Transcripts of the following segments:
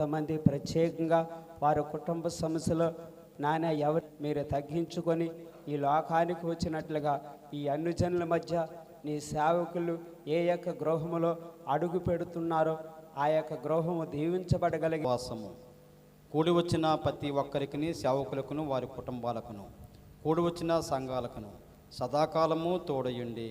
కొంతమంది ప్రత్యేకంగా వారి కుటుంబ సమస్యలు నాన్న ఎవరు మీరు తగ్గించుకొని ఈ లోకానికి వచ్చినట్లుగా ఈ అన్ని జనుల మధ్య నీ సేవకులు ఏ యొక్క గృహములో అడుగు పెడుతున్నారో ఆ యొక్క గృహము దీవించబడగలిగి వాసము. కూడి వచ్చిన ప్రతి ఒక్కరికి సేవకులకును వారి కుటుంబాలకును కూడి వచ్చిన సంఘాలకును సదాకాలము తోడయుండి.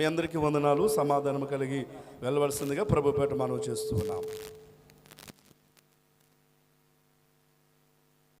మీ అందరికీ వందనాలు. సమాధానం కలిగి వెళ్ళవలసిందిగా ప్రభుపేట మనం చేస్తున్నాం